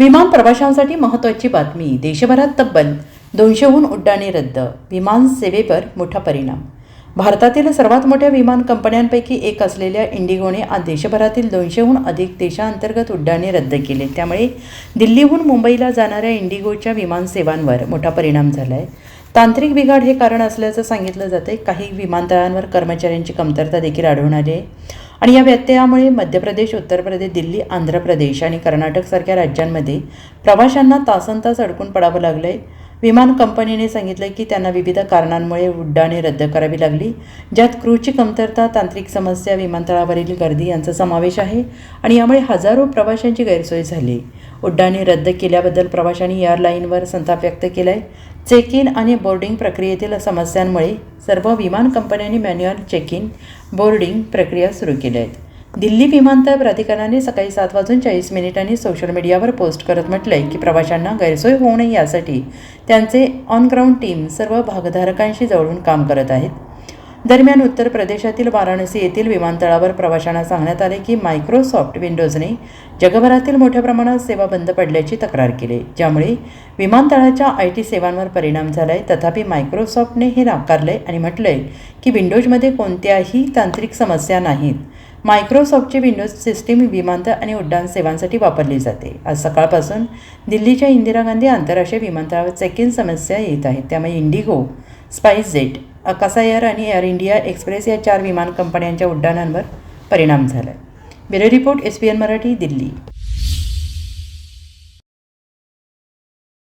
विमान प्रवाशांसाठी महत्त्वाची बातमी. देशभरात तब्बल दोनशेहून उड्डाणे रद्द. विमान सेवेवर मोठा परिणाम. भारतातील सर्वात मोठ्या विमान कंपन्यांपैकी एक असलेल्या इंडिगोने आज देशभरातील दोनशेहून अधिक देशांतर्गत उड्डाणे रद्द केले. त्यामुळे दिल्लीहून मुंबईला जाणाऱ्या इंडिगोच्या विमान सेवांवर मोठा परिणाम झाला आहे तांत्रिक बिघाड हे कारण असल्याचं सांगितलं जाते काही विमानतळांवर कर्मचाऱ्यांची कमतरता देखील आढळून आली आहे. आणि या व्यत्ययामुळे मध्य प्रदेश उत्तर प्रदेश दिल्ली आंध्र प्रदेश आणि कर्नाटकसारख्या राज्यांमध्ये प्रवाशांना तासन तास अडकून पडावं लागलं आहे विमान कंपनीने सांगितलं की त्यांना विविध कारणांमुळे उड्डाणे रद्द करावी लागली ज्यात क्रूची कमतरता तांत्रिक समस्या विमानतळावरील गर्दी यांचा समावेश आहे आणि यामुळे हजारो प्रवाशांची गैरसोय झाली. उड्डाणे रद्द केल्याबद्दल प्रवाशांनी एअरलाईनवर संताप व्यक्त केला आहे चेक इन आणि बोर्डिंग प्रक्रियेतील समस्यांमुळे सर्व विमान कंपन्यांनी मॅन्युअल चेक इन बोर्डिंग प्रक्रिया सुरू केल्या आहेत. दिल्ली विमानतळ प्राधिकरणाने सकाळी सात वाजून चाळीस मिनिटांनी सोशल मीडियावर पोस्ट करत म्हटलंय की प्रवाशांना गैरसोय होऊ नये यासाठी त्यांचे ऑनग्राऊंड टीम सर्व भागधारकांशी जवळून काम करत आहेत. दरम्यान उत्तर प्रदेशातील वाराणसी येथील विमानतळावर प्रवाशांना सांगण्यात आले की मायक्रोसॉफ्ट विंडोजने जगभरातील मोठ्या प्रमाणात सेवा बंद पडल्याची तक्रार केली ज्यामुळे विमानतळाच्या आय टी सेवांवर परिणाम झाला आहे तथापि मायक्रोसॉफ्टने हे नाकारले आणि म्हटलंय की विंडोजमध्ये कोणत्याही तांत्रिक समस्या नाहीत. मायक्रोसॉफ्टची विंडोज सिस्टीम विमानतळ आणि उड्डाण सेवांसाठी वापरली जाते. आज सकाळपासून दिल्लीच्या इंदिरा गांधी आंतरराष्ट्रीय विमानतळावर चेक इन समस्या येत आहेत. त्यामुळे IndiGo SpiceJet Akasa air आणि एअर इंडिया एक्सप्रेस या चार विमान कंपन्यांच्या उड्डाणांवर परिणाम झाला आहे bureau report S P N Marathi Delhi.